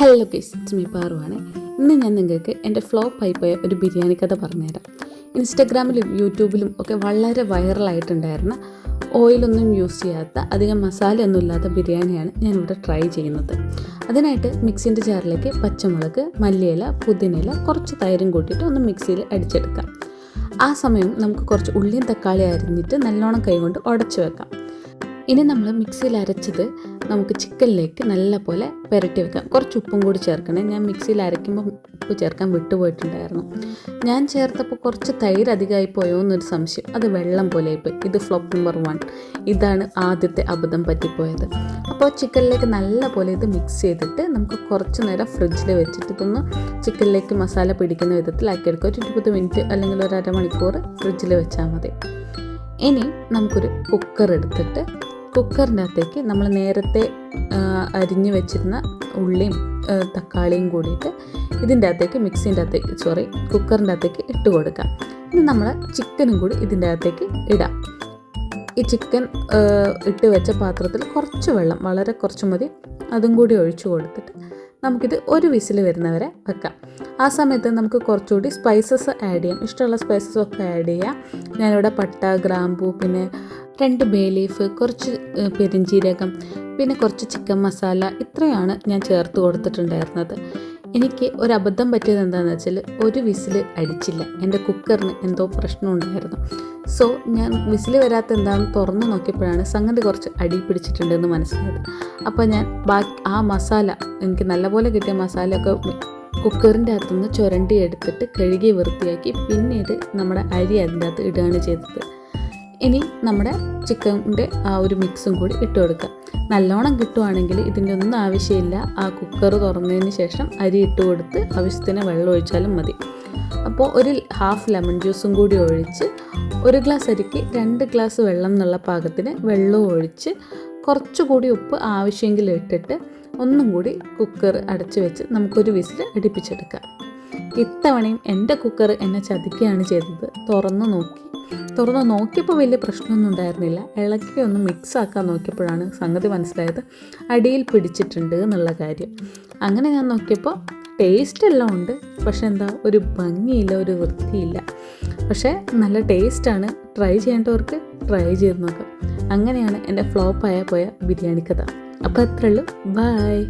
Hello guys it's me പാറുവാണ് ഇന്ന് ഞാൻ നിങ്ങൾക്ക് എന്റെ ഫ്ലോപ്പ് ആയി പോയ ഒരു ബിരിയാണി കഥ പറഞ്ഞുതരാം. ഇൻസ്റ്റഗ്രാമിലും യൂട്യൂബിലും ഒക്കെ വളരെ വൈറലായിട്ടുണ്ടായിരുന്ന ഓയിലൊന്നും യൂസ് ചെയ്യാത്ത അധികം മസാലയൊന്നും ഇല്ലാത്ത ബിരിയാണിയാണ് ഞാനിവിടെ ട്രൈ ചെയ്യുന്നത്. അതിനായിട്ട് മിക്സിന്റെ ജാറിലേക്ക് പച്ചമുളക് മല്ലിയില പുതിനയില കുറച്ച് തൈരും കൂട്ടിയിട്ട് ഒന്ന് മിക്സിയിൽ അടിച്ചെടുക്കാം. ആ സമയം നമുക്ക് കുറച്ച് ഉള്ളിയും തക്കാളി അരിഞ്ഞിട്ട് നല്ലോണം കൈകൊണ്ട് ഉടച്ചു വെക്കാം. ഇനി നമ്മൾ മിക്സിയിൽ അരച്ചത് നമുക്ക് ചിക്കനിലേക്ക് നല്ലപോലെ പുരട്ടി വെക്കാം. കുറച്ച് ഉപ്പും കൂടി ചേർക്കണേ. ഞാൻ മിക്സിയിൽ അരയ്ക്കുമ്പോൾ ഉപ്പ് ചേർക്കാൻ വിട്ടുപോയിട്ടുണ്ടായിരുന്നു. ഞാൻ ചേർത്തപ്പോൾ കുറച്ച് തൈര് അധികമായി പോയോ എന്നൊരു സംശയം. അത് വെള്ളം പോലെ ആയിപ്പോയി ഇത് ഫ്ലോപ്പ് നമ്പർ വൺ ഇതാണ് ആദ്യത്തെ അബദ്ധം പറ്റിപ്പോയത്. അപ്പോൾ ചിക്കനിലേക്ക് നല്ലപോലെ ഇത് മിക്സ് ചെയ്തിട്ട് നമുക്ക് കുറച്ച് നേരം ഫ്രിഡ്ജിൽ വെച്ചിട്ട് ഇതൊന്ന് ചിക്കനിലേക്ക് മസാല പിടിക്കുന്ന വിധത്തിലാക്കിയെടുക്കുക ഒരു ഇരുപത് മിനിറ്റ് അല്ലെങ്കിൽ ഒരു അരമണിക്കൂർ ഫ്രിഡ്ജിൽ വെച്ചാൽ മതി. ഇനി നമുക്കൊരു കുക്കർ എടുത്തിട്ട് കുക്കറിന്റെ അകത്തേക്ക് നമ്മൾ നേരത്തെ അരിഞ്ഞു വെച്ചിരുന്ന ഉള്ളിയും തക്കാളിയും കൂടിയിട്ട് ഇതിന്റെ അകത്തേക്ക് മിക്സിന്റെ അകത്തേക്ക് സോറി കുക്കറിന്റെ അകത്തേക്ക് ഇട്ട് കൊടുക്കാം. ഇനി നമ്മൾ ചിക്കനും കൂടി ഇതിന്റെ അകത്തേക്ക് ഇടാം. ഈ ചിക്കൻ ഇട്ട് വെച്ച പാത്രത്തിൽ കുറച്ച് വെള്ളം വളരെ കുറച്ച് മതി അതും കൂടി ഒഴിച്ചു കൊടുത്തിട്ട് നമുക്കിത് ഒരു വിസിൽ വരുന്നവരെ വെക്കാം. ആ സമയത്ത് നമുക്ക് കുറച്ചുകൂടി സ്പൈസസ് ആഡ് ചെയ്യാം. ഇഷ്ടമുള്ള സ്പൈസസ് ഒക്കെ ആഡ് ചെയ്യാം. ഞാനിവിടെ പട്ട ഗ്രാമ്പൂ പിന്നെ രണ്ട് ബേ ലീഫ് കുറച്ച് പെരിഞ്ജീരകം പിന്നെ കുറച്ച് ചിക്കൻ മസാല ഇത്രയാണ് ഞാൻ ചേർത്ത് കൊടുത്തിട്ടുണ്ടായിരുന്നത്. എനിക്ക് ഒരു അബദ്ധം പറ്റിയത് എന്താണെന്ന് വെച്ചാൽ ഒരു വിസിൽ അടിച്ചില്ല. എന്റെ കുക്കറിന് എന്തോ പ്രശ്നമുണ്ടായിരുന്നു സോ ഞാൻ വിസിൽ വരാത്ത എന്താണെന്ന് തുറന്നു നോക്കിയപ്പോഴാണ് സംഗതി കുറച്ച് അടി പിടിച്ചിട്ടുണ്ടെന്ന് മനസ്സിലായത്. അപ്പോൾ ഞാൻ ബാക്കി ആ മസാല എനിക്ക് നല്ലപോലെ കിട്ടിയ മസാലയൊക്കെ കുക്കറിന്റെ അകത്തുനിന്ന് ചുരണ്ടി എടുത്തിട്ട് കഴുകി വൃത്തിയാക്കി പിന്നീട് നമ്മുടെ അരി അതിന്റെ അകത്ത് ഇടുകയാണ് ചെയ്തത്. ഇനി നമ്മുടെ ചിക്കന്റെ ആ ഒരു മിക്സും കൂടി ഇട്ട് കൊടുക്കുക. നല്ലോണം കിട്ടുവാണെങ്കിൽ ഇതിന്റെ ഒന്നും ആവശ്യമില്ല. ആ കുക്കർ തുറന്നതിന് ശേഷം അരി ഇട്ട് കൊടുത്ത് ആവശ്യത്തിന് വെള്ളം ഒഴിച്ചാലും മതി. അപ്പോൾ ഒരു ഹാഫ് ലെമൺ ജ്യൂസും കൂടി ഒഴിച്ച് ഒരു ഗ്ലാസ് അരിക്ക് രണ്ട് ഗ്ലാസ് വെള്ളം എന്നുള്ള പാകത്തിന് വെള്ളവും ഒഴിച്ച് കുറച്ചുകൂടി ഉപ്പ് ആവശ്യമെങ്കിൽ ഇട്ടിട്ട് ഒന്നും കൂടി കുക്കർ അടച്ചു വെച്ച് നമുക്കൊരു വിസിൽ അടുപ്പിച്ചെടുക്കാം. ഇത്തവണയും എന്റെ കുക്കർ എന്നെ ചതിക്കുകയാണ് ചെയ്തത്. തുറന്ന് നോക്കി. തുറന്ന് നോക്കിയപ്പോൾ വലിയ പ്രശ്നമൊന്നും ഉണ്ടായിരുന്നില്ല. ഇളക്കി ഒന്ന് മിക്സ് ആക്കാൻ നോക്കിയപ്പോഴാണ് സംഗതി മനസ്സിലായത്. അടിയിൽ പിടിച്ചിട്ടുണ്ട് എന്നുള്ള കാര്യം. അങ്ങനെ ഞാൻ നോക്കിയപ്പോൾ ടേസ്റ്റ് എല്ലാം ഉണ്ട്. പക്ഷെ എന്താ ഒരു ഭംഗിയില്ല ഒരു വൃത്തിയില്ല. പക്ഷേ നല്ല ടേസ്റ്റാണ് ട്രൈ ചെയ്യേണ്ടവർക്ക് ട്രൈ ചെയ്ത് നോക്കാം. അങ്ങനെയാണ് എന്റെ ഫ്ലോപ്പായ പോയ ബിരിയാണി കഥ. അപ്പോൾ അത്രയുള്ളൂ ബായ്